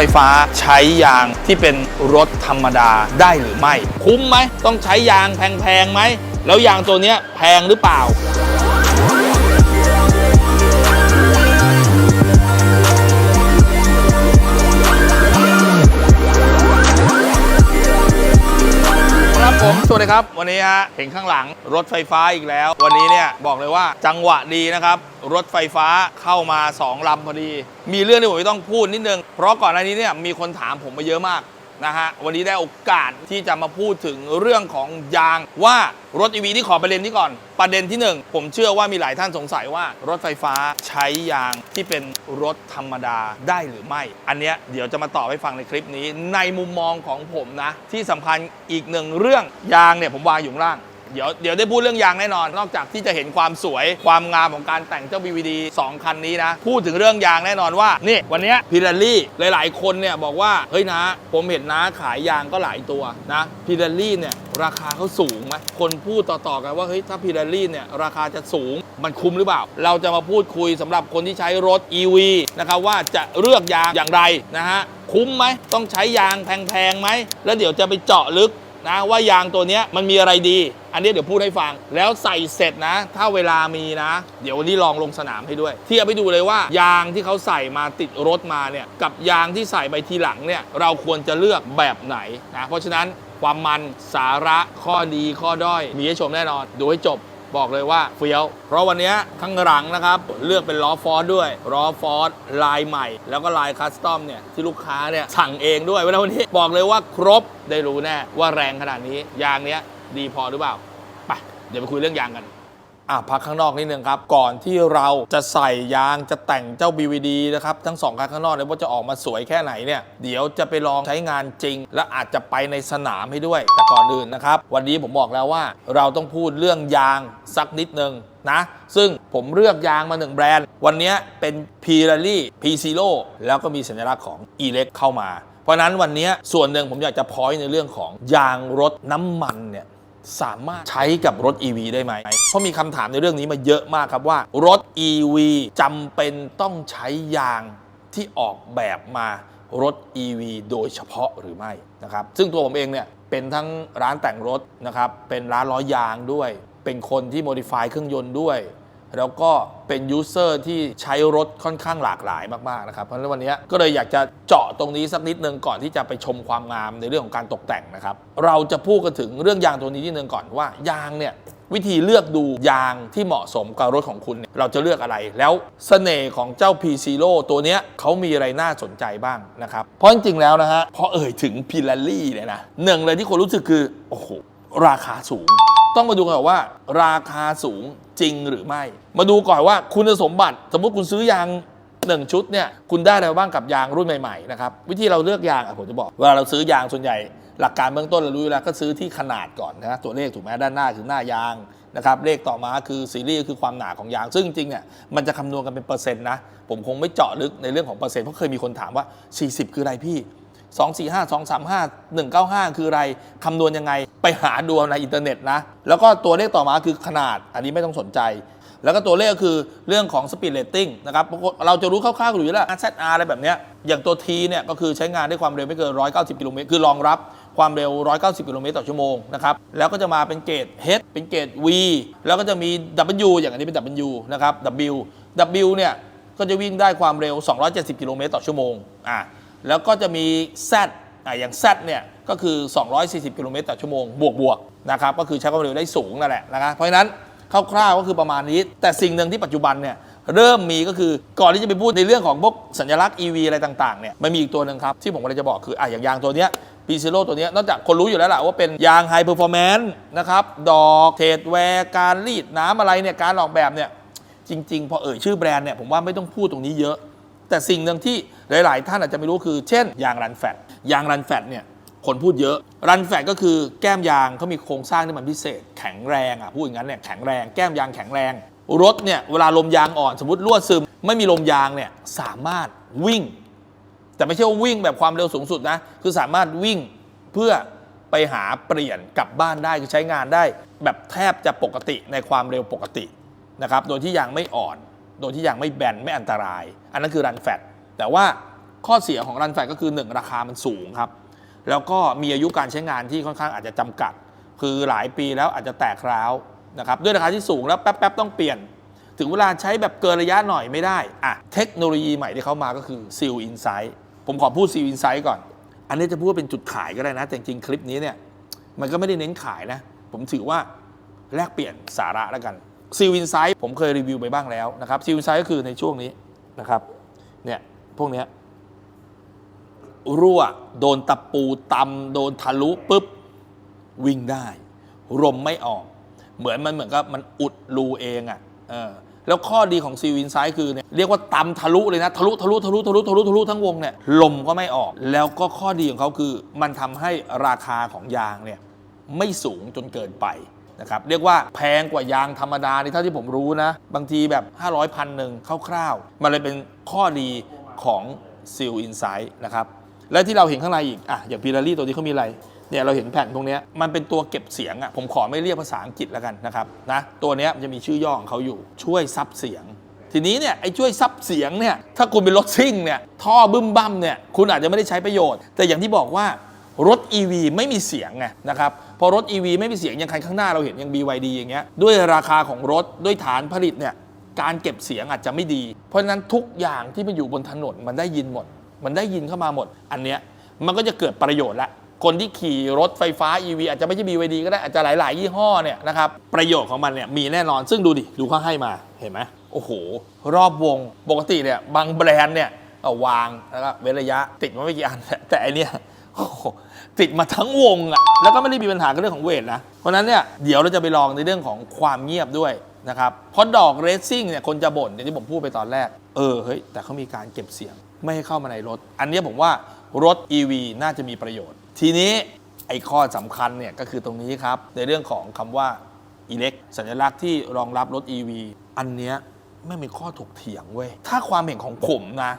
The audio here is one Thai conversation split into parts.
ไฟฟ้าใช้ยางที่เป็นรถธรรมดาได้หรือไม่ คุ้มไหม ต้องใช้ยางแพงๆไหม แล้วยางตัวนี้แพงหรือเปล่า ครับ วันนี้ฮะเห็นข้างหลังรถไฟฟ้าอีกแล้ว วันนี้เนี่ยบอกเลยว่าจังหวะดีนะครับ รถไฟฟ้าเข้ามา2ลำพอดี มีเรื่องที่ผมต้องพูดนิดนึง เพราะก่อนหน้านี้เนี่ยมีคนถามผมมาเยอะมาก นะฮะ วันนี้ได้โอกาสที่จะมาพูดถึงเรื่องของยางว่ารถ EV ที่ขอประเด็นที่ก่อน ประเด็นที่หนึ่งผมเชื่อว่ามีหลายท่านสงสัยว่ารถไฟฟ้าใช้ยางที่เป็นรถธรรมดาได้หรือไม่ อันเนี้ยเดี๋ยวจะมาตอบให้ฟังในคลิปนี้ ในมุมมองของผมนะ ที่สำคัญอีกหนึ่งเรื่องยางเนี่ยผมวางอยู่ข้างล่าง เดี๋ยวเดี๋ยวได้พูดเรื่องยางแน่นอน นอกจากที่จะเห็นความสวยความงามของการแต่งเจ้า BVD 2 คันนี้นะ พูดถึงเรื่องยางแน่นอนว่านี่วันนี้พิลารี่หลาย ๆ คนเนี่ยบอกว่า เฮ้ยนะ ผมเห็นนะขายยางก็หลายตัวนะพิลารี่เนี่ยราคาเขาสูงไหมคนพูดต่อ ๆ กันว่าเฮ้ยถ้าพิลารี่เนี่ยราคาจะสูงมันคุ้มหรือเปล่า เราจะมาพูดคุยสำหรับคนที่ใช้รถ EV นะครับว่าจะเลือกยางอย่างไรนะฮะคุ้มไหมต้องใช้ยางแพงๆไหมแล้วเดี๋ยวจะไปเจาะลึก นะว่ายางตัวนี้มันมีอะไรดี อันนี้เดี๋ยวพูดให้ฟัง แล้วใส่เสร็จนะ ถ้าเวลามีนะ เดี๋ยววันนี้ลองลงสนามให้ด้วย เทียบไปดูเลยว่ายางที่เขาใส่มาติดรถมาเนี่ยกับยางที่ใส่ไปทีหลังเนี่ยเราควรจะเลือกแบบไหนนะเพราะฉะนั้นความมันสาระข้อดีข้อด้อย มีให้ชมแน่นอน ดูให้จบ บอกเลยว่าเฟี้ยว เพราะวันนี้ข้างหลังนะครับ เลือกเป็นล้อฟอร์ดด้วยล้อฟอร์ดลายใหม่ แล้วก็ลายคัสตอมเนี่ยที่ลูกค้าเนี่ยสั่งเองด้วยวันนี้บอกเลยว่าครบได้รู้แน่ว่าแรงขนาดนี้ยางเนี้ยดีพอหรือเปล่าไปเดี๋ยวไปคุยเรื่องยางกัน อะพักข้างนอกนิดนึงครับ ก่อนที่เราจะใส่ยางจะแต่งเจ้า BVD นะครับ ทั้งสองคันข้างนอกเนี่ยว่าจะออกมาสวยแค่ไหนเนี่ยเดี๋ยวจะไปลองใช้งานจริง และอาจจะไปในสนามให้ด้วย แต่ก่อนอื่นนะครับ วันนี้ผมบอกแล้วว่าเราต้องพูดเรื่องยางสักนิดนึงนะซึ่งผมเลือกยางมาหนึ่งแบรนด์ วันนี้เป็น p i r a l i P Zero แล้วก็มีสัญลักษณ์ของ e l e c เข้ามา เพราะนั้นวันนี้ส่วนหนึ่งผมอยากจะพอยในเรื่องของยางรถน้ำมันเนี่ย สามารถใช้กับรถ EV ได้ไหม เพราะมีคำถามในเรื่องนี้มาเยอะมากครับว่า รถ EV จำเป็นต้องใช้ยางที่ออกแบบมารถ EV โดยเฉพาะหรือไม่นะครับ ซึ่งตัวผมเองเนี่ยเป็นทั้งร้านแต่งรถนะครับ เป็นร้านล้อยางด้วย เป็นคนที่โมดิฟายเครื่องยนต์ด้วย แล้วก็เป็นยูเซอร์ที่ใช้รถค่อนข้างหลากหลายมากๆนะครับ เพราะฉะนั้นวันนี้ก็เลยอยากจะเจาะตรงนี้สักนิดนึงก่อนที่จะไปชมความงามในเรื่องของการตกแต่งนะครับ เราจะพูดกันถึงเรื่องยางตัวนี้นิดนึงก่อนว่ายางเนี่ยวิธีเลือกดูยางที่เหมาะสมกับรถของคุณเนี่ยเราจะเลือกอะไร แล้วเสน่ห์ของเจ้า P Zero ตัวเนี้ยเขามีอะไรน่าสนใจบ้างนะครับ เพราะจริงๆแล้วนะฮะพอเอ่ยถึงพิลารี่เนี่ยนะหนึ่งเลยที่คนรู้สึกคือ โอ้โห ราคาสูง ต้องมาดูกันก่อนว่า ราคาสูงจริงหรือไม่ มาดูก่อนว่าคุณสมบัติ สมมติคุณซื้อยางหนึ่งชุดเนี่ยคุณได้อะไรบ้างกับยางรุ่นใหม่ๆนะครับวิธีเราเลือกยางอะผมจะบอกเวลาเราซื้อยางส่วนใหญ่ หลักการเบื้องต้นเรารู้อยู่แล้วก็ซื้อที่ขนาดก่อนนะตัวเลขถูกไหมด้านหน้าคือหน้ายางนะครับเลขต่อมาคือซีรีส์คือความหนาของยาง ซึ่งจริงเนี่ยมันจะคำนวณกันเป็นเปอร์เซ็นต์นะผมคงไม่เจาะลึกในเรื่องของเปอร์เซ็นต์เพราะเคยมีคนถามว่า 40 คืออะไรพี่ 2 4 5 2 3 5 1 9 5 คืออะไรคำนวณยังไง ไปหาดูในอินเทอร์เน็ตนะ แล้วก็ตัวเลขต่อมาคือขนาด อันนี้ไม่ต้องสนใจ แล้วก็ตัวเลขคือเรื่องของ speed rating นะครับ เราจะรู้คร่าวๆอยู่แล้ว ZR อะไรแบบเนี้ย อย่างตัว T เนี่ยก็คือใช้งานได้ความเร็วไม่เกิน 190 กิโลเมตร คือรองรับความเร็ว 190 กิโลเมตรต่อชั่วโมงนะครับ แล้วก็จะมาเป็นเกรด H เป็นเกรด V แล้วก็จะมี W อย่างอันนี้เป็น W นะครับ W W เนี่ยก็จะวิ่งได้ความเร็ว 270 กิโลเมตรต่อชั่วโมง อะ แล้วก็จะมี Z อะอย่าง Z เนี่ยก็คือ 240 กิโลเมตรต่อชั่วโมงบวกบวกนะครับก็คือใช้ความเร็วได้สูงนั่นแหละนะครับเพราะฉะนั้นคร่าวๆก็คือประมาณนี้ แต่สิ่งหนึ่งที่ปัจจุบันเนี่ยเริ่มมีก็คือก่อนที่จะไปพูดในเรื่องของพวกสัญลักษณ์ EV อะไรต่างๆเนี่ยมันมีอีกตัวหนึ่งครับ ที่ผมกำลังจะบอกคืออะอย่างยางตัวเนี้ย p ีซ o ตัวเนี้ยนอกจากคนรู้อยู่แล้วแหละว่าเป็นยางไฮเ e อร์ฟอร์แมนซ์นะครับ ดอกเทรดแวร์การรีดน้ำอะไรเนี่ย การออกแบบเนี่ย จริง ๆ พอเอ่ยชื่อแบรนด์เนี่ย ผมว่าไม่ต้องพูดตรงนี้เยอะ แต่สิ่งหนึ่งที่หลาย ๆ ท่านอาจจะไม่รู้คือ เช่น ยางรันแฟตยางรันแฟตเนี่ยคนพูดเยอะ รันแฟตก็คือแก้มยางเขามีโครงสร้างที่มันพิเศษ แข็งแรงอะพูดอย่างนั้นเนี่ยแข็งแรงแก้มยางแข็งแรง รถเนี่ยเวลาลมยางอ่อนสมมติรั่วซึม ไม่มีลมยางเนี่ยสามารถวิ่ง แต่ไม่ใช่ว่าวิ่งแบบความเร็วสูงสุดนะคือสามารถวิ่งเพื่อไปหาเปลี่ยนกลับบ้านได้คือใช้งานได้ แบบแทบจะปกติในความเร็วปกตินะครับโดยที่ยางไม่อ่อน โดยที่ยางไม่แบนไม่อันตราย อันนั้นคือรันแฟตแต่ว่าข้อเสียของรันแฟตก็คือ 1 ราคามันสูงครับ แล้วก็มีอายุการใช้งานที่ค่อนข้างอาจจะจำกัด คือหลายปีแล้วอาจจะแตกร้าวนะครับด้วยราคาที่สูงแล้วแป๊บๆต้องเปลี่ยน ถึงเวลาใช้แบบเกินระยะหน่อยไม่ได้อะเทคโนโลยีใหม่ที่เขามาก็คือ Seal Insight ผมขอพูด Seal Insight ก่อน อันนี้จะพูดว่าเป็นจุดขายก็ได้นะ แต่จริงๆคลิปนี้เนี่ยมันก็ไม่ได้เน้นขายนะ ผมถือว่าแลกเปลี่ยนสาระแล้วกัน Seal Insight ผมเคยรีวิวไปบ้างแล้วนะครับ Seal Insight ก็คือในช่วงนี้นะครับเนี่ยพวกเนี้ยรั่ว โดนตะปูตำโดนทะลุปุ๊บ วิ่งได้ลมไม่ออก เหมือนมันเหมือนกับมันอุดรูเองอะ่ะแล้วข้อดีของซีวินไซด์คือเนี่ยเรียกว่าตำทะลุเลยนะทะลุทะลุทะลุทะลุทะลุทะลุทั้งวงเนี่ยลมก็ไม่ออก แล้วก็ข้อดีของเขาคือ มันทำให้ราคาของยางเนี่ยไม่สูงจนเกินไป นะครับเรียกว่าแพงกว่ายางธรรมดานี่เท่าที่ผมรู้นะ บางทีแบบ 500พันหนึ่งคร่าวๆ มันเลยเป็นข้อดีของซีลอินไซด์นะครับและที่เราเห็นข้างในอีกอะอย่างพีรารี่ตัวนี้เขามีอะไรเนี่ยเราเห็นแผ่นตรงเนี้ยมันเป็นตัวเก็บเสียงอะผมขอไม่เรียกภาษาอังกฤษแล้วกันนะครับนะตัวนี้มันจะมีชื่อย่อของเขาอยู่ช่วยซับเสียง ทีนี้เนี่ยไอ้ช่วยซับเสียงเนี่ยถ้าคุณเป็นรถซิ่งเนี่ยท่อบึ้มบั้มเนี่ยคุณอาจจะไม่ได้ใช้ประโยชน์ แต่อย่างที่บอกว่า รถ EV ไม่มีเสียงไงนะครับพอรถ EV ไม่มีเสียงย่างคันข้างหน้าเราเห็นย่าง BYD อย่างเงี้ยด้วยราคาของรถด้วยฐานผลิตเนี่ยการเก็บเสียงอาจจะไม่ดี เพราะฉะนั้นทุกอย่างที่มันอยู่บนถนนมันได้ยินหมด มันได้ยินเข้ามาหมด อันเนี้ยมันก็จะเกิดประโยชน์ละคนที่ขี่รถไฟฟ้า EV อาจจะไม่ใช่ BYD ก็ได้อาจจะหลาย ๆ ยี่ห้อเนี่ยนะครับประโยชน์ของมันเนี่ยมีแน่นอนซึ่งดูดิดูเขาให้มาเห็นไหมโอ้โห รอบวงปกติเนี่ยบางแบรนด์เนี่ยเอาวางแล้วก็เว้นระยะติดมาไม่กี่อันแต่อันเนี้ยโอ้โห ติดมาทั้งวงอะแล้วก็ไม่ได้มีปัญหากับเรื่องของเวทนะ เพราะฉะนั้นเนี่ยเดี๋ยวเราจะไปลองในเรื่องของความเงียบด้วยนะครับเพราะดอกเรซซิ่งเนี่ยคนจะบ่นอย่างที่ผมพูดไปตอนแรก เออเฮ้ยแต่เขามีการเก็บเสียงไม่ให้เข้ามาในรถ อันนี้ผมว่ารถ EV น่าจะมีประโยชน์ ทีนี้ไอ้ข้อสำคัญเนี่ยก็คือตรงนี้ครับ ในเรื่องของคำว่าอิเล็กสัญลักษณ์ที่รองรับรถ EV อันเนี้ยไม่มีข้อถกเถียงเว้ย ถ้าความเห็นของผมนะ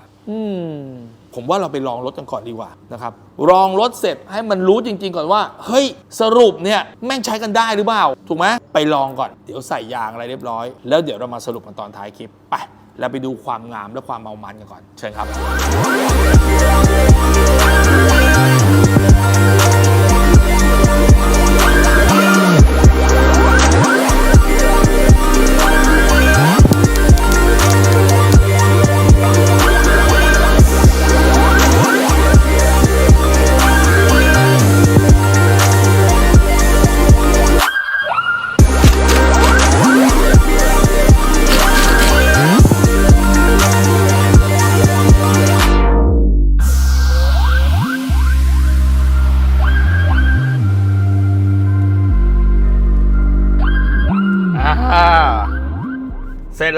ผมว่าเราไปลองรถกันก่อนดีกว่านะครับลองรถเสร็จให้มันรู้จริง ๆ ก่อนว่า เฮ้ยสรุปเนี่ยแม่งใช้กันได้หรือเปล่า ถูกไหมไปลองก่อนเดี๋ยวใส่ยางอะไรเรียบร้อย แล้วเดี๋ยวเรามาสรุปกันตอนท้ายคลิปไปแล้วไปดูความงามและความเมามันกันก่อน เชิญครับ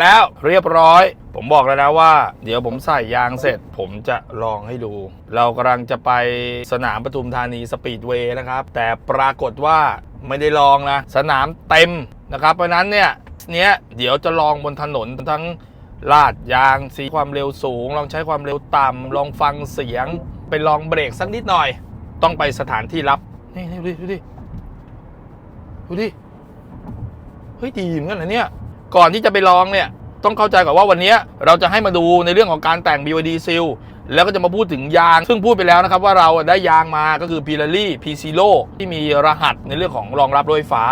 แล้วเรียบร้อย ผมบอกแล้วนะว่า เดี๋ยวผมใส่ยางเสร็จ ผมจะลองให้ดู เรากำลังจะไปสนามปทุมธานีสปีดเวย์นะครับ แต่ปรากฏว่าไม่ได้ลองนะ สนามเต็มนะครับ เพราะนั้นเนี่ยเนี้ยเดี๋ยวจะลองบนถนนทั้งลาดยางสีความเร็วสูง ลองใช้ความเร็วต่ำลองฟังเสียง ไปลองเบรกสักนิดหน่อย ต้องไปสถานที่รับ นี่นี่ดูดิดูดิดูดิเฮ้ยดีเหมือนกันนะเนี่ย ก่อนที่จะไปลองเนี่ยต้องเข้าใจก่อนว่าวันนี้เราจะให้มาดูในเรื่องของการแต่ง BYD Seal แล้วก็จะมาพูดถึงยาง ซึ่งพูดไปแล้วนะครับว่าเราได้ยางมาก็คือ Pirelli P Zero ที่มีรหัสในเรื่องของรองรับรถไฟฟ้า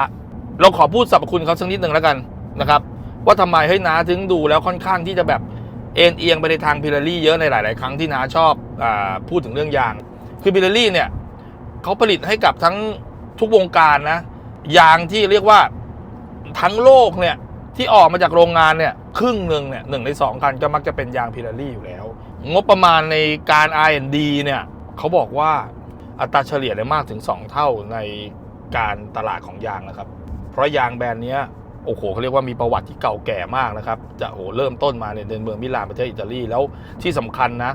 เราขอพูดสรรพคุณเขาสักนิดหนึ่งแล้วกันนะครับว่าทำไมเฮ้ยนาถึงดูแล้วค่อนข้างที่จะแบบเอ็นเอียงไปในทาง Pirelli เยอะในหลาย ๆ ครั้งที่นาชอบอพูดถึงเรื่องยาง คือ Pirelli เนี่ยเขาผลิตให้กับทั้งทุกวงการนะยางที่เรียกว่าทั้งโลกเนี่ย ที่ออกมาจากโรงงานเนี่ยครึ่งหนึ่งเนี่ยหนึ่งในสองคันก็มักจะเป็นยางพิลารี่อยู่แล้ว งบประมาณในการ R&D เนี่ยเขาบอกว่าอัตราเฉลี่ยเลยมากถึง 2 เท่าในการตลาดของยางนะครับ เพราะยางแบรนด์เนี้ยโอ้โหเขาเรียกว่ามีประวัติที่เก่าแก่มากนะครับ จะโอ้โหเริ่มต้นมาเนี่ยในเมืองมิลานประเทศอิตาลีแล้วที่สำคัญนะ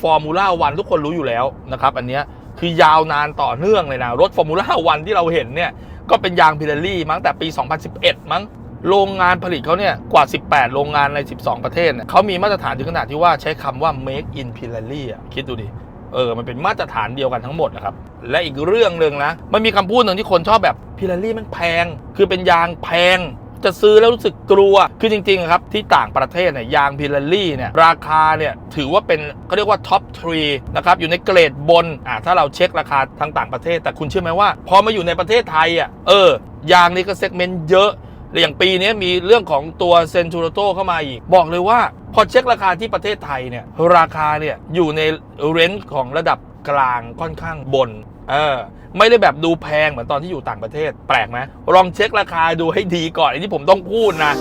ฟอร์มูล่าวันทุกคนรู้อยู่แล้วนะครับ อันนี้คือยาวนานต่อเนื่องเลยนะ รถฟอร์มูล่าวันที่เราเห็นเนี่ย ก็เป็นยางพิเรลลี่มั้งแต่ปี 2011 มั้ง โรงงานผลิตเขาเนี่ยกว่า 18 โรงงานใน 12 ประเทศเนี่ยเขามีมาตรฐานถึงขนาดที่ว่าใช้คำว่า make in Pirelli อะคิดดูดิเออ มันเป็นมาตรฐานเดียวกันทั้งหมดนะครับ และอีกเรื่องหนึ่งนะ มันมีคำพูดหนึ่งที่คนชอบแบบพิเรลลี่มันแพง คือเป็นยางแพง จะซื้อแล้วรู้สึกกลัว คือจริงๆครับ ที่ต่างประเทศเนี่ยยางพิลลี่เนี่ยราคาเนี่ยถือว่าเป็นเขาเรียกว่าท็อปทรีนะครับ อยู่ในเกรดบน อ่าถ้าเราเช็คราคาทางต่างประเทศ แต่คุณเชื่อไหมว่า พอมาอยู่ในประเทศไทยอะ เออ ยางนี่ก็เซกเมนต์เยอะ อย่างปีนี้มีเรื่องของตัวเซนทูโรโตเข้ามาอีก บอกเลยว่า พอเช็คราคาที่ประเทศไทยเนี่ย ราคาเนี่ย อยู่ในเรนจ์ของระดับกลางค่อนข้างบนเออไม่ได้แบบดูแพงเหมือนตอนที่อยู่ต่างประเทศ แปลกไหมลองเช็คราคาดูให้ดีก่อนอันนี้ผมต้องพูดนะ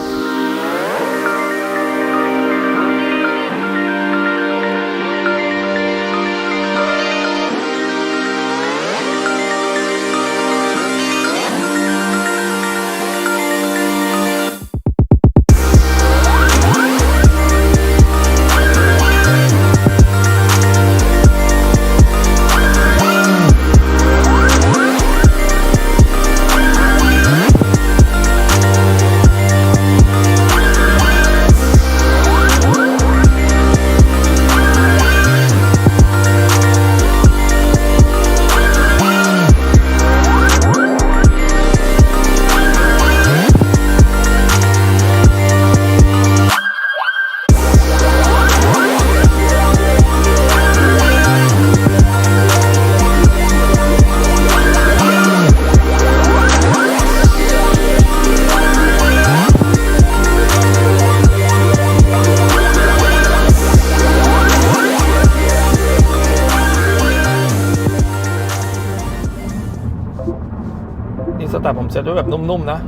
แบบนุ่มๆนะ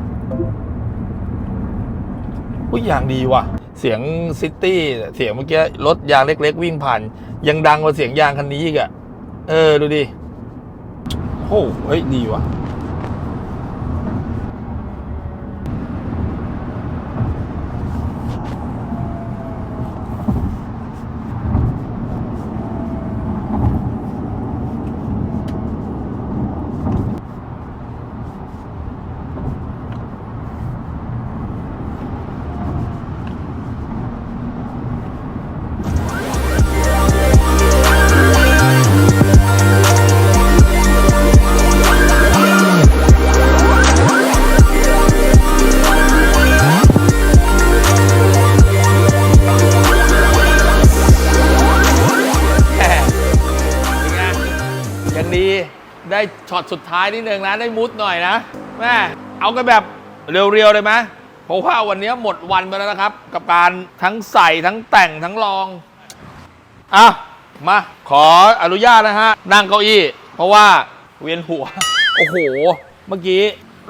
อุ้ยอย่างดีว่ะ เสียงซิตี้เสียงเมื่อกี้รถยางเล็ก ๆ วิ่งผ่าน ยังดังกว่าเสียงยางคันนี้อีกอะเออ ดูดิโอ้เฮ้ยดีว่ะ ท้ายนิดนึงนะได้มุดหน่อยนะแม่เอากันแบบเรียวๆเลยไหมเพราะว่าวันนี้หมดวันไปแล้วนะครับ กับการทั้งใส่ทั้งแต่งทั้งลองอะมาขออนุญาตนะฮะนั่งเก้าอี้ เพราะว่าเวียนหัว โอ้โห เมื่อกี้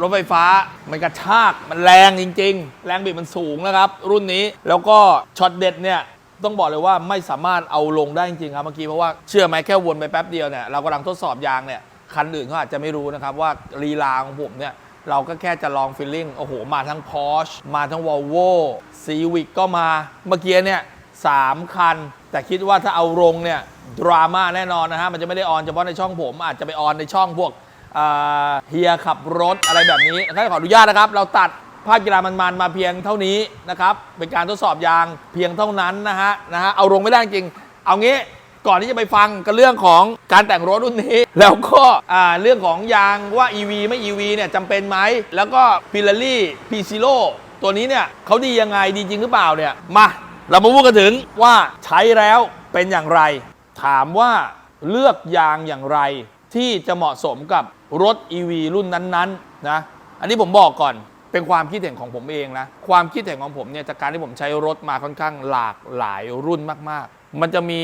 รถไฟฟ้ามันกระชากมันแรงจริง ๆ แรงบิดมันสูงนะครับ รุ่นนี้แล้วก็ช็อตเด็ดเนี่ยต้องบอกเลยว่าไม่สามารถเอาลงได้จริงๆครับเมื่อกี้เพราะว่าเชื่อไหมแค่วนไปแป๊บเดียวเนี่ยเรากำลังทดสอบยางเนี่ย คันอื่นเขาอาจจะไม่รู้นะครับว่าลีลาของผมเนี่ยเราก็แค่จะลองฟีลลิ่ง โอ้โห มาทั้ง Porsche มาทั้ง Volvo Civic ก็มา เมื่อกี้เนี่ยสามคัน แต่คิดว่าถ้าเอาลงเนี่ย ดราม่าแน่นอนนะฮะ มันจะไม่ได้ออนเฉพาะในช่องผม อาจจะไปออนในช่องพวกเฮียขับรถอะไรแบบนี้ก็ขออนุญาตนะครับ เราตัดภาพกีฬามันๆมาเพียงเท่านี้นะครับ เป็นการทดสอบยางเพียงเท่านั้นนะฮะนะฮะเอาลงไม่ได้จริง เอางี้ ก่อนที่จะไปฟังกันเรื่องของการแต่งรถรุ่นนี้ แล้วก็เรื่องของยางว่า EV ไม่ EV เนี่ยจำเป็นไหม แล้วก็ p i r e l l i p z e r o ตัวนี้เนี่ยเขาดียังไงดีจริงหรือเปล่าเนี่ยมาเรามาพูดกันถึงว่าใช้แล้วเป็นอย่างไร ถามว่าเลือกยางอย่างไร ที่จะเหมาะสมกับรถ EV รุ่นนั้นๆนะอันนี้ผมบอกก่อนเป็นความคิดเห็นของผมเองนะ ความคิดเห็นของผมเนี่ยจากการที่ผมใช้รถมาค่อนข้างหลากหลายรุ่นมากๆ มันจะมี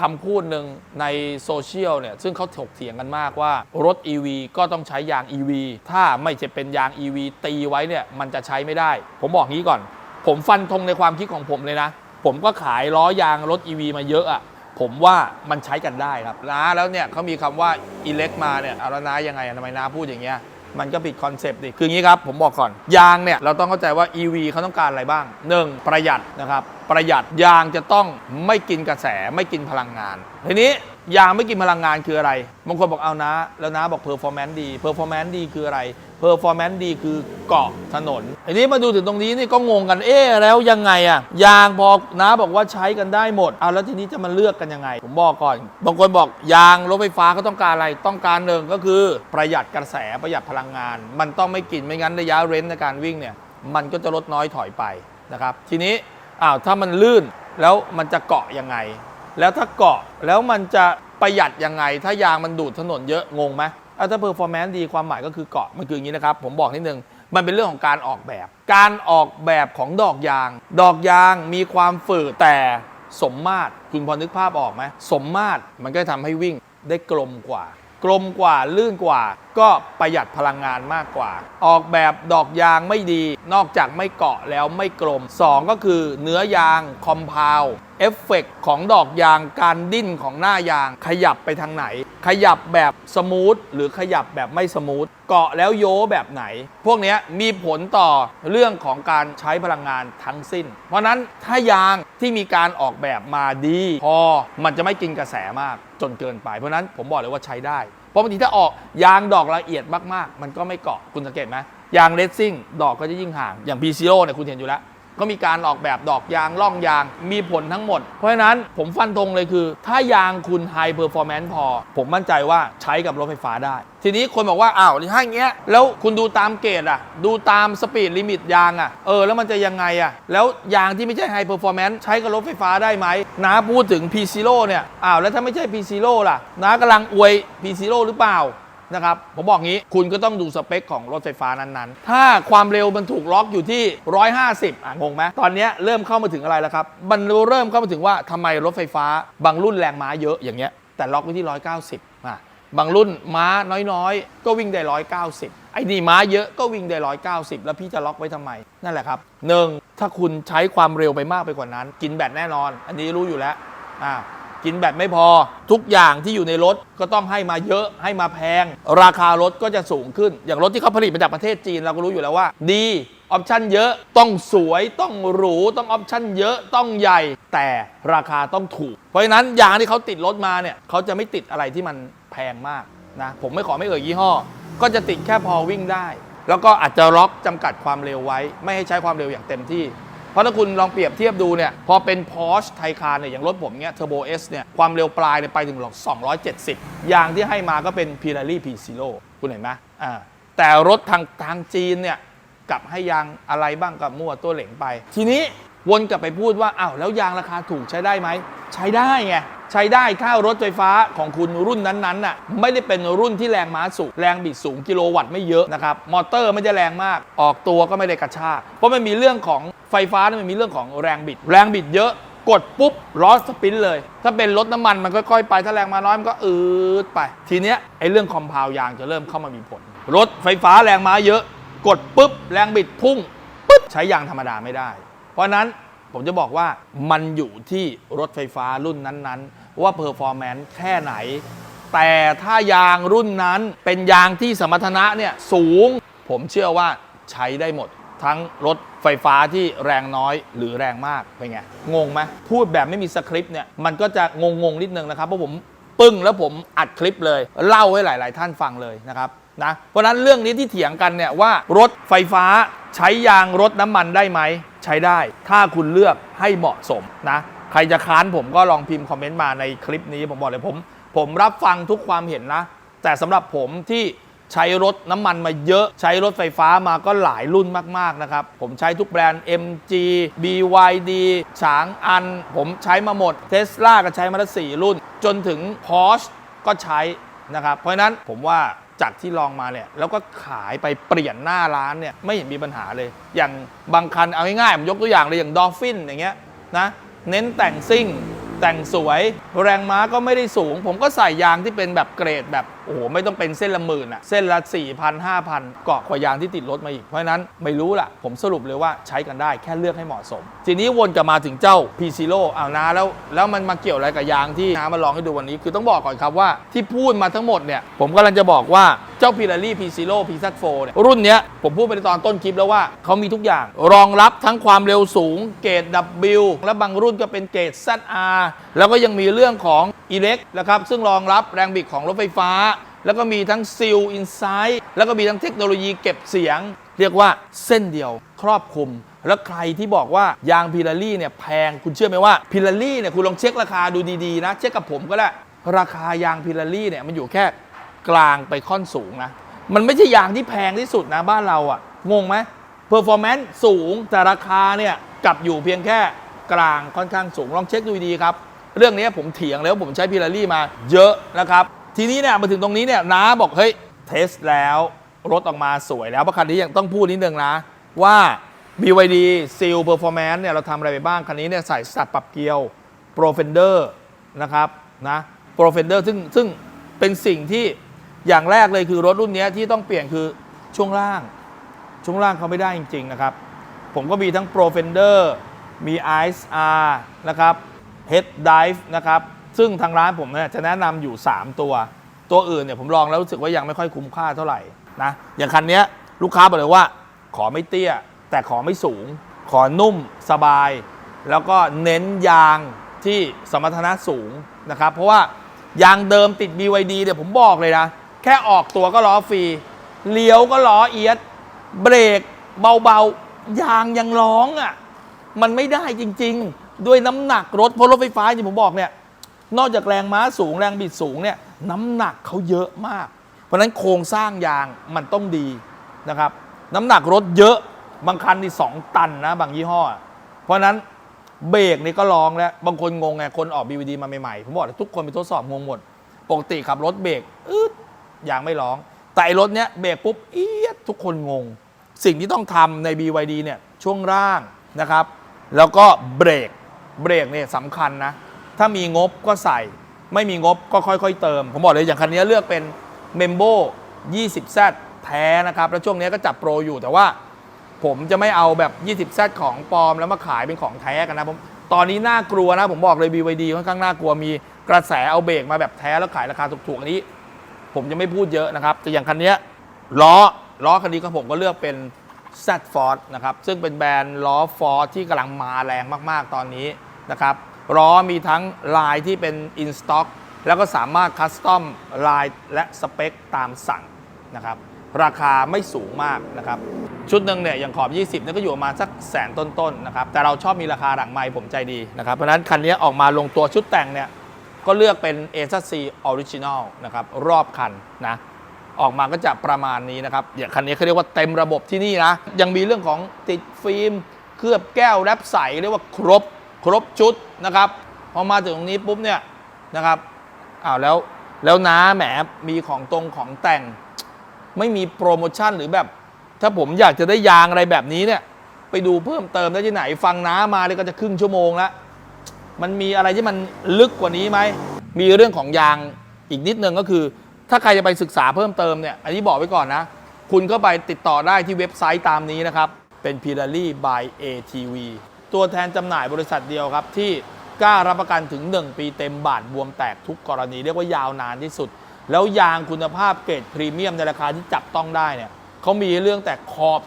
คำพูดหนึ่งในโซเชียลเนี่ยซึ่งเขาถกเถียงกันมากว่ารถ EV ก็ต้องใช้ยาง EV ถ้าไม่จะเป็นยาง EV ตีไว้เนี่ยมันจะใช้ไม่ได้ ผมบอกงี้ก่อน ผมฟันธงในความคิดของผมเลยนะ ผมก็ขายล้อยางรถ EV มาเยอะอะผมว่ามันใช้กันได้ครับนะแล้วเนี่ยเขามีคำว่าอิเล็กมาเนี่ยเอาแล้วนะยังไงทำไมนาพูดอย่างเงี้ย มันก็ผิดคอนเซปต์ดิ คืออย่างนี้ครับ ผมบอกก่อน ยางเนี่ย เราต้องเข้าใจว่า EV เขาต้องการอะไรบ้าง 1. ประหยัดนะครับ ประหยัดยางจะต้องไม่กินกระแสไม่กินพลังงาน ทีนี้ยางไม่กินพลังงานคืออะไร บางคนบอกเอานะ แล้วนะบอกเพอร์ฟอร์แมนซ์ดีเพอร์ฟอร์แมนซ์ดีคืออะไร performance ดีคือเกาะถนนทีนี้มาดูถึงตรงนี้นี่ก็งงกันเอ๊ะแล้วยังไงอะยางพอนะบอกว่าใช้กันได้หมดเอาแล้วทีนี้จะมาเลือกกันยังไง ผมบอกก่อน บางคนบอกยางรถไฟฟ้าเขาต้องการอะไรต้องการหนึ่งก็คือประหยัดกระแสประหยัดพลังงาน มันต้องไม่กินไม่งั้นระยะเรนในการวิ่งเนี่ยมันก็จะลดน้อยถอยไปนะครับทีนี้อ้าวถ้ามันลื่นแล้วมันจะเกาะยังไง แล้วถ้าเกาะแล้วมันจะประหยัดยังไง ถ้ายางมันดูดถนนเยอะงงไหม ถ้าเพอร์ฟอร์แมนซ์ดีความหมายก็คือเกาะมันคืออย่างนี้นะครับ ผมบอกนิดนึง มันเป็นเรื่องของการออกแบบ การออกแบบของดอกยาง ดอกยางมีความฝืดแต่สมมาตรคุณพอนึกภาพออกไหมสมมาตรมันก็ทำให้วิ่งได้กลมกว่า กลมกว่าลื่นกว่า ก็ประหยัดพลังงานมากกว่า ออกแบบดอกยางไม่ดี นอกจากไม่เกาะแล้วไม่กลม 2 ก็คือเนื้อยางคอมเพลเอฟเฟกของดอกยางการดิ้นของหน้ายาง ขยับไปทางไหน ขยับแบบสมูทหรือขยับแบบไม่สมูทเกาะแล้วโยแบบไหน พวกนี้มีผลต่อเรื่องของการใช้พลังงานทั้งสิ้น เพราะนั้นถ้ายางที่มีการออกแบบมาดี พอมันจะไม่กินกระแสมาก จนเกินไปเพราะฉะนั้นผมบอกเลยว่าใช้ได้ เพราะบางทีถ้าออกยางดอกละเอียดมากๆ มันก็ไม่เกาะคุณสังเกตไหมยางเลสซิ่งดอกก็จะยิ่งห่างอย่างพีซีโร่เนี่ยคุณเห็นอยู่แล้ว ก็มีการออกแบบดอกยางล่องยางมีผลทั้งหมด เพราะฉะนั้นผมฟันธงเลยคือ ถ้ายางคุณไฮเพอร์ฟอร์แมนซ์พอ ผมมั่นใจว่าใช้กับรถไฟฟ้าได้ ทีนี้คนบอกว่า อ้าวถ้าอย่างเงี้ย แล้วคุณดูตามเกจอะดูตามสปีดลิมิตยางอะเออ แล้วมันจะยังไงอะแล้วยางที่ไม่ใช่ไฮเพอร์ฟอร์แมนซ์ใช้กับรถไฟฟ้าได้ไหมน้าพูดถึง P Zero เนี่ยอ้าวแล้วถ้าไม่ใช่ P Zero ล่ะน้ากำลังอวย P Zero หรือเปล่า นะครับ ผมบอกงี้คุณก็ต้องดูสเปคของรถไฟฟ้านั้นๆ ถ้าความเร็วมันถูกล็อกอยู่ที่ 150 อะงงไหมตอนนี้เริ่มเข้ามาถึงอะไรแล้วครับ มันเริ่มเข้ามาถึงว่าทำไมรถไฟฟ้าบางรุ่นแรงม้าเยอะอย่างเงี้ย แต่ล็อกไว้ที่ 190อะบางรุ่นม้าน้อยๆ ก็วิ่งได้ 190 ไอ้นี่ม้าเยอะก็วิ่งได้ 190 แล้วพี่จะล็อกไว้ทำไม นั่นแหละครับหนึ่งถ้าคุณใช้ความเร็วไปมากไปกว่านั้น กินแบตแน่นอน อันนี้รู้อยู่แล้วอ่า กินแบตไม่พอ ทุกอย่างที่อยู่ในรถก็ต้องให้มาเยอะให้มาแพง ราคารถก็จะสูงขึ้น อย่างรถที่เขาผลิตมาจากประเทศจีนเราก็รู้อยู่แล้วว่า ดีออปชั่นเยอะต้องสวยต้องหรูต้องออปชั่นเยอะต้องใหญ่ แต่ราคาต้องถูก เพราะฉะนั้นยางที่เขาติดรถมาเนี่ยเขาจะไม่ติดอะไรที่มันแพงมากนะผมไม่ขอไม่เอ่ยยี่ห้อ ก็จะติดแค่พอวิ่งได้ แล้วก็อาจจะล็อกจำกัดความเร็วไว้ ไม่ให้ใช้ความเร็วอย่างเต็มที่ ราะถ้าคุณลองเปรียบเทียบดูเนี่ยพอเป็น Porsche Taycan เนี่ยอย่างรถผมเนี่ย Turbo S เนี่ยความเร็วปลายเนี่ยไปถึงหลอก270 ยางที่ให้มาก็เป็น Pirelli P Zero คุณเห็นไหมอ่าแต่รถทางทางจีนเนี่ยกลับให้ยางอะไรบ้างกับมั่วตัวเหล่งไป ทีนี้ วนกลับไปพูดว่าอ้าวแล้วยางราคาถูกใช้ได้ไหม ใช้ได้ไงใช้ได้ถ้ารถไฟฟ้าของคุณรุ่นนั้นๆน่ะไม่ได้เป็นรุ่นที่แรงม้าสูง แรงบิดสูงกิโลวัตต์ไม่เยอะนะครับ มอเตอร์ไม่ได้แรงมาก ออกตัวก็ไม่ได้กระชาก เพราะมันมีเรื่องของไฟฟ้ามันมีเรื่องของแรงบิด แรงบิดเยอะกดปุ๊บล้อสปินเลย ถ้าเป็นรถน้ำมันมันค่อยๆไป ถ้าแรงมาน้อยมันก็อืดไป ทีเนี้ยไอ้เรื่องคอมเพลยางจะเริ่มเข้ามามีผล รถไฟฟ้าแรงม้าเยอะ กดปุ๊บแรงบิดพุ่งปุ๊บใช้ยางธรรมดาไม่ได้ ราะนั้นผมจะบอกว่ามันอยู่ที่รถไฟฟ้ารุ่นนั้นๆ ว่าเพอร์ฟอร์แมนซ์แค่ไหน แต่ถ้ายางรุ่นนั้นเป็นยางที่สมรรถนะเนี่ยสูง ผมเชื่อว่าใช้ได้หมด ทั้งรถไฟฟ้าที่แรงน้อยหรือแรงมากเป็นไงงงไหมพูดแบบไม่มีสคริปต์เนี่ยมันก็จะงงๆนิดนึงนะครับเพราะผมปึ้งแล้วผมอัดคลิปเลย เล่าให้หลาย ๆ ท่านฟังเลยนะครับนะเพราะนั้นเรื่องนี้ที่เถียงกันเนี่ยว่ารถไฟฟ้า ใช้ยางรถน้ำมันได้ไหม ใช้ได้ ถ้าคุณเลือกให้เหมาะสมนะ ใครจะค้านผมก็ลองพิมพ์คอมเมนต์มาในคลิปนี้ผมบอกเลยผม ผมรับฟังทุกความเห็นนะ แต่สำหรับผมที่ใช้รถน้ำมันมาเยอะ ใช้รถไฟฟ้ามาก็หลายรุ่นมาก ๆ นะครับ ผมใช้ทุกแบรนด์ MG BYD ฉางอัน ผมใช้มาหมด Tesla ก็ใช้มาแล้วสี่รุ่น จนถึง Porsche ก็ใช้นะครับ เพราะฉะนั้นผมว่า จากที่ลองมาเนี่ยแล้วก็ขายไปเปลี่ยนหน้าร้านเนี่ยไม่เห็นมีปัญหาเลย อย่างบางคันเอาง่ายๆผมยกตัวอย่างเลยอย่างดอฟฟินอย่างเงี้ยนะเน้นแต่งซิ่ง แต่งสวย แรงม้าก็ไม่ได้สูง ผมก็ใส่ยางที่เป็นแบบเกรดแบบ โอ้โหไม่ต้องเป็นเส้นละหมื่นอะเส้นละ4 0 0 0 5,000เกาะกว่ายางที่ติดรถมาอีก เพราะฉะนั้นไม่รู้ล่ะ ผมสรุปเลยว่าใช้กันได้แค่เลือกให้เหมาะสม ทีนี้วนกลับมาถึงเจ้า P Zero อ้านะแล้ว แล้วมันมาเกี่ยวอะไรกับยางที่น้ามาลองให้ดูวันนี้ คือต้องบอกก่อนครับว่าที่พูดมาทั้งหมดเนี่ยผมกำลังจะบอกว่าเจ้า Pirelli P Zero P Z4 เนี่ยรุ่นเนี้ยผมพูดไปในตอนต้นคลิปแล้วว่าเขามีทุกอย่าง รองรับทั้งความเร็วสูงเกรด W และบางรุ่นก็เป็นเกรด ZR แล้วก็ยังมีเรื่องของ Elect นะครับซึ่งรองรับแรงบิดของรถไฟฟ้า แล้วก็มีทั้ง Seal Insight แล้วก็มีทั้งเทคโนโลยีเก็บเสียง เรียกว่าเส้นเดียวครอบคลุม แล้วใครที่บอกว่ายางพิลารี่เนี่ยแพงคุณเชื่อไหมว่าพิลารี่เนี่ยคุณลองเช็คราคาดูดีๆนะ เช็คกับผมก็ได้ราคายางพิลารี่เนี่ยมันอยู่แค่กลางไปค่อนสูงนะมันไม่ใช่ยางที่แพงที่สุดนะบ้านเราอะงงไหมเพอร์ฟอร์แมนซ์สูงแต่ราคาเนี่ยกลับอยู่เพียงแค่กลางค่อนข้างสูงลองเช็คดูดีครับ เรื่องนี้ผมเถียงแล้วผมใช้พิลารี่มาเยอะนะครับ ทีนี้เนี่ยมาถึงตรงนี้เนี่ยน้าบอกเฮ้ยเทสแล้วรถออกมาสวยแล้วเพราะคันนี้ยังต้องพูดนิดนึงนะ ว่า BYD Seal Performance เนี่ยเราทำอะไรไปบ้าง คันนี้เนี่ยใส่สัตัดปรับเกียว Pro Fender นะครับนะ Pro Fender ซึ่งซึ่งเป็นสิ่งที่อย่างแรกเลยคือรถรุ่นนี้ที่ต้องเปลี่ยนคือช่วงล่าง ช่วงล่างเขาไม่ได้จริง ๆ นะครับ ผมก็มีทั้ง Pro Fender มี Ice R นะครับ Head Dive นะครับ ซึ่งทางร้านผมเนี่ยจะแนะนำอยู่ 3 ตัว ตัวอื่นเนี่ยผมลองแล้วรู้สึกว่ายังไม่ค่อยคุ้มค่าเท่าไหร่นะอย่างคันเนี้ยลูกค้าบอกเลยว่า ขอไม่เตี้ย แต่ขอไม่สูง ขอนุ่มสบาย แล้วก็เน้นยางที่สมรรถนะสูงนะครับ เพราะว่ายางเดิมติด BYD เนี่ยผมบอกเลยนะ แค่ออกตัวก็ล้อฟรีเลี้ยวก็ล้อเอียด เบรกเบาๆ ยางยังร้องอะ มันไม่ได้จริงๆ ด้วยน้ำหนักรถเพราะรถไฟฟ้าที่ผมบอกเนี่ย นอกจากแรงม้าสูงแรงบิดสูงเนี่ยน้ำหนักเขาเยอะมาก เพราะฉะนั้นโครงสร้างยางมันต้องดีนะครับ น้ำหนักรถเยอะบางคันนี่สองตันนะบางยี่ห้อ เพราะนั้นเบรกนี่ก็ร้องแล้ว บางคนงงไงคนออก BVD มาใหม่ๆ ผมบอกเลยทุกคนไปทดสอบงงหมด ปกติขับรถเบรกอึดยางไม่ร้อง แต่อ้รถเนี้ยเบรกปุ๊บเอียดทุกคนงง สิ่งที่ต้องทำใน BYD เนี่ยช่วงล่างนะครับ แล้วก็เบรกเบรกเนี่ยสำคัญนะ ถ้ามีงบก็ใส่ ไม่มีงบก็ค่อยๆ เติม ผมบอกเลยอย่างคันนี้เลือกเป็น m e m b o 20Z แท้นะครับ แล้วช่วงนี้ก็จับโปรอยู่แต่ว่า ผมจะไม่เอาแบบ 20Z ของปลอมแล้วมาขายเป็นของแท้กันนะผมตอนนี้น่ากลัวนะ ผมบอกเลย BYD ค่อนข้างน่ากลัวมีกระแสเอาเบรกมาแบบแท้แล้วขายราคาถูกๆอันนี้ ผมจะไม่พูดเยอะนะครับแต่อย่างคันนี้ล้อล้อคันนี้ของผมก็เลือกเป็น Z Force นะครับซึ่งเป็นแบรนด์ล้อ Force ที่กำลังมาแรงมากๆตอนนี้นะครับ ล้อมีทั้งลายที่เป็น in stock แล้วก็สามารถคัสตอมลายและสเปคตามสั่งนะครับ ราคาไม่สูงมากนะครับ ชุดหนึ่งเนี่ยอย่างขอบ 20นี่ก็อยู่ประมาณสักแสนต้นๆนะครับ แต่เราชอบมีราคาหลังไมค์ผมใจดีนะครับ เพราะนั้นคันนี้ออกมาลงตัวชุดแต่งเนี่ยก็เลือกเป็น a s c Original นะครับ รอบคันนะออกมาก็จะประมาณนี้นะครับอย่างคันนี้เขาเรียกว่าเต็มระบบที่นี่นะ ยังมีเรื่องของติดฟิล์ม เคลือบแก้วแรปใสเรียกว่าครบ รบชุดนะครับพอมาถึงตรงนี้ปุ๊บเนี่ยนะครับอ้าวแล้วแล้วน้าแหมมีของตรงของแต่ง ไม่มีโปรโมชั่นหรือแบบ ถ้าผมอยากจะได้ยางอะไรแบบนี้เนี่ย ไปดูเพิ่มเติมได้ที่ไหน ฟังน้ามาเนี่ยก็จะครึ่งชั่วโมงแล้วมันมีอะไรที่มันลึกกว่านี้ไหม มีเรื่องของยางอีกนิดนึงก็คือ ถ้าใครจะไปศึกษาเพิ่มเติมเนี่ย อันนี้บอกไว้ก่อนนะ คุณก็ไปติดต่อได้ที่เว็บไซต์ตามนี้นะครับ เป็น p i r a l i by ATV ตัวแทนจำหน่ายบริษัทเดียวครับ ที่กล้ารับประกันถึง 1 ปีเต็มบาทบวมแตกทุกกรณี เรียกว่ายาวนานที่สุด แล้วยางคุณภาพเกรดพรีเมียมในราคาที่จับต้องได้เนี่ยเขามีเรื่องแต่ขอบ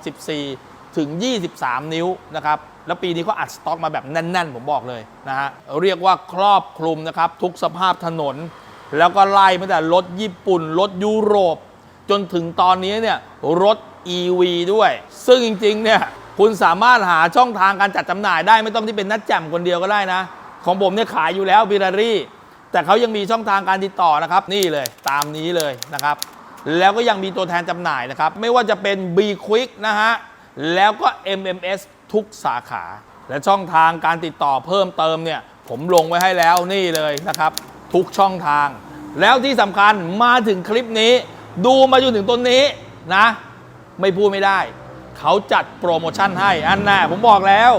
14 ถึง 23 นิ้วนะครับแล้วปีนี้เขาอัดสต็อกมาแบบแน่น ๆ ผมบอกเลยนะฮะเรียกว่าครอบคลุมนะครับทุกสภาพถนน แล้วก็ไล่มาแต่รถญี่ปุ่น รถยุโรป จนถึงตอนนี้เนี่ยรถ EV ด้วย ซึ่งจริง ๆ เนี่ย คุณสามารถหาช่องทางการจัดจำหน่ายได้ไม่ต้องที่เป็นนัดแจ่มคนเดียวก็ได้นะ ของผมเนี่ยขายอยู่แล้วบิรารี่ แต่เขายังมีช่องทางการติดต่อนะครับ นี่เลยตามนี้เลยนะครับ แล้วก็ยังมีตัวแทนจำหน่ายนะครับ ไม่ว่าจะเป็น B Quick นะฮะแล้วก็ MMS ทุกสาขา และช่องทางการติดต่อเพิ่มเติมเนี่ย ผมลงไว้ให้แล้วนี่เลยนะครับ ทุกช่องทาง แล้วที่สำคัญมาถึงคลิปนี้ ดูมาจนถึงต้นนี้นะ ไม่พูดไม่ได้ เขาจัดโปรโมชั่นให้อันน่ะผมบอกแล้ว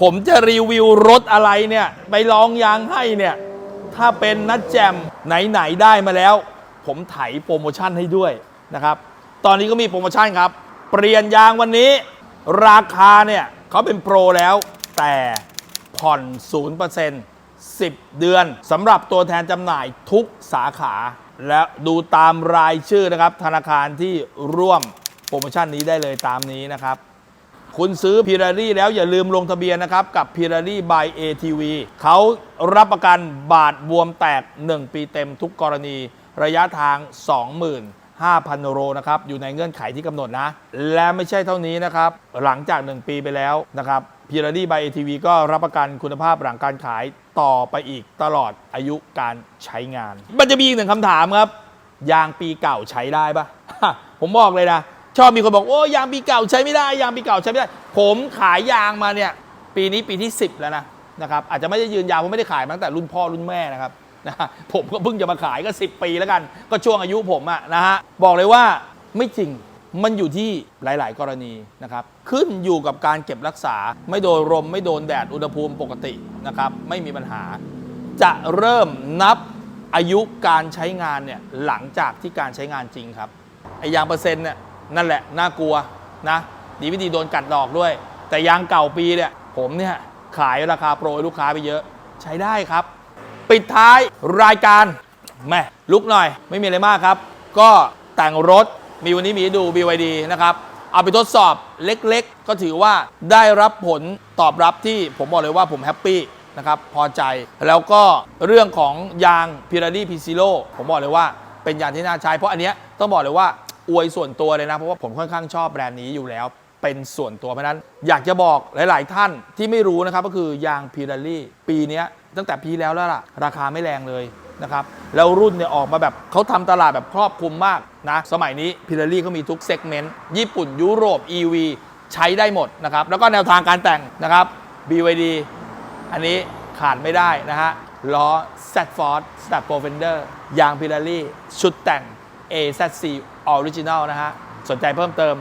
ผมจะรีวิวรถอะไรเนี่ยไปลองยางให้เนี่ย ถ้าเป็นนัดแจมไหนๆได้มาแล้ว ผมไถโปรโมชั่นให้ด้วยนะครับ ตอนนี้ก็มีโปรโมชั่นครับ เปลี่ยนยางวันนี้ ราคาเนี่ยเขาเป็นโปรแล้ว แต่ผ่อน 0% 10 เดือนสำหรับตัวแทนจำหน่ายทุกสาขา และดูตามรายชื่อนะครับ ธนาคารที่ร่วม โปรโมชั่นนี้ได้เลยตามนี้นะครับ คุณซื้อพิรารี่แล้วอย่าลืมลงทะเบียนนะครับ กับพิรารี่ by ATV เขารับประกันบาดบวมแตก 1 ปีเต็มทุกกรณี ระยะทาง 25,000โลนะครับ อยู่ในเงื่อนไขที่กำหนดนะ และไม่ใช่เท่านี้นะครับ หลังจาก 1 ปีไปแล้วนะครับพิรารี่ by ATV ก็รับประกันคุณภาพหลังการขายต่อไปอีกตลอดอายุการใช้งาน มันจะมีอีกหนึ่งคำถามครับ ยางปีเก่าใช้ได้ปะผมบอกเลยนะ ชอบมีคนบอกโอ้ยางปีเก่าใช้ไม่ได้ยางปีเก่าใช้ไม่ได้ ผมขายยางมาเนี่ยปีนี้ปีที่ 10 แล้วนะนะครับอาจจะไม่ได้ยืนยาวผมไม่ได้ขายมาตั้งแต่รุ่นพ่อรุ่นแม่นะครับนะฮะผมก็เพิ่งจะมาขายก็ 10 ปีแล้วกัน ก็ช่วงอายุผมอะนะฮะบอกเลยว่าไม่จริงมันอยู่ที่หลาย ๆ กรณีนะครับ ขึ้นอยู่กับการเก็บรักษา ไม่โดนลมไม่โดนแดดอุณหภูมิปกตินะครับ ไม่มีปัญหา จะเริ่มนับอายุการใช้งานเนี่ยหลังจากที่การใช้งานจริงครับไอยางเปอร์เซ็นต์เนี่ย นั่นแหละน่ากลัวนะดีไม่ดีโดนกัดดอกด้วย แต่ยางเก่าปีเนี่ยผมเนี่ยขายราคาโปรให้ลูกค้าไปเยอะ ใช้ได้ครับ ปิดท้ายรายการแม่ลุกหน่อยไม่มีอะไรมากครับ ก็แต่งรถมีวันนี้มีดู BYD นะครับ เอาไปทดสอบเล็กๆ ก็ถือว่าได้รับผลตอบรับที่ผมบอกเลยว่าผมแฮปปี้นะครับพอใจแล้วก็เรื่องของยาง p i r a d i p z e r o ผมบอกเลยว่าเป็นยางที่น่าใช้ เพราะอันเนี้ยต้องบอกเลยว่า อวยส่วนตัวเลยนะ เพราะว่าผมค่อนข้างชอบแบรนด์นี้อยู่แล้ว เป็นส่วนตัวเพราะนั้น อยากจะบอกหลาย ๆ ท่านที่ไม่รู้นะครับ ก็คือยางพิราลี่ปีนี้ตั้งแต่ปีแล้วแล้วล่ะ ราคาไม่แรงเลยนะครับแล้วรุ่นเนี่ยออกมาแบบเขาทำตลาดแบบครอบคลุมมากนะสมัยนี้พิราลี่เขามีทุกเซกเมนต์ญี่ปุ่น ยุโรป EV ใช้ได้หมดนะครับแล้วก็แนวทางการแต่งนะครับ BYD อันนี้ขาดไม่ได้นะฮะล้อ Z Force Step Pro Fender ยางพิราลี่ชุดแต่ง AZC Original นะฮะ สนใจเพิ่มเติม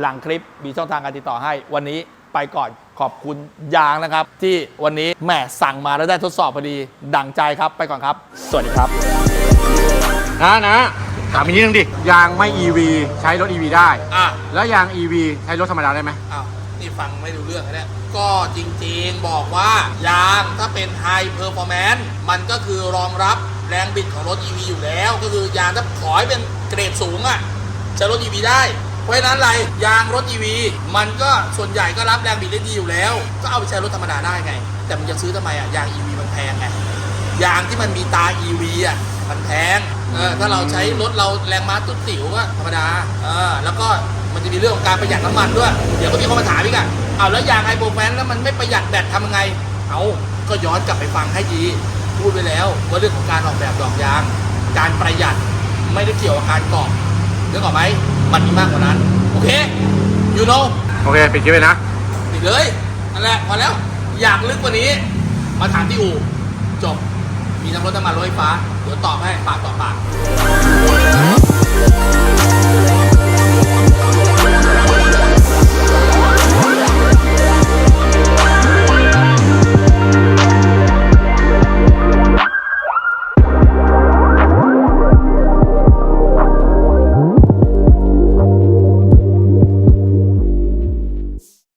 หลังคลิปมีช่องทางการติดต่อให้ วันนี้ไปก่อนขอบคุณยางนะครับ ที่วันนี้แหมสั่งมาแล้วได้ทดสอบพอดี ดั่งใจครับไปก่อนครับ สวัสดีครับ นะนะถามอีกนิดนึงดิยางไม่ EV ใช้รถ EV ได้ อะแล้วยาง EV ใช้รถธรรมดาได้ไหมอ้าวนี่ฟังไม่รู้เรื่องนะเนี่ยก็จริงๆบอกว่ายางถ้าเป็น High Performance มันก็คือรองรับ แรงบิดของรถ EV อยู่แล้ว ก็คือยางถ้าขอให้เป็นเกรดสูงอะ่ะใช้รถ EV ได้ เพราะฉะนั้นอะไรยางรถ EV มันก็ส่วนใหญ่ก็รับแรงบิดได้ดีอยู่แล้ว ก็เอาไปใช้รถธรรมดาได้ไง แต่มันจะซื้อทำไมอะ่ะยาง EV มันแพงไงยางที่มันมีตา EV อะมันแพงเออถ้าเราใช้รถเราแรงม้าตุ้ติ๋วก็ธรรมดาเออแล้วก็มันจะมีเรื่องของการประหยัดน้ำมันด้วย เดี๋ยวก็มีคนมาถามอีกอะเอาแล้วยางไฮโปรแฟนแล้วมันไม่ประหยัดแบตทำยังไง เอาก็ย้อนกลับไปฟังให้ดี พูดไปแล้ว ว่าเรื่องของการออกแบบดอกยาง การประหยัดไม่ได้เกี่ยวกับการเกาะเรื่องออกไหมมันมีมากกว่านั้น โอเค you know โอเคปิดคลิปเลยนะปิดเลยนั่นแหละพอแล้วอยากลึกกว่านี้ มาถามที่อู่จบ มีทั้งรถน้ำมันรถไฟฟ้าเดี๋ยวตอบให้ปากต่อปาก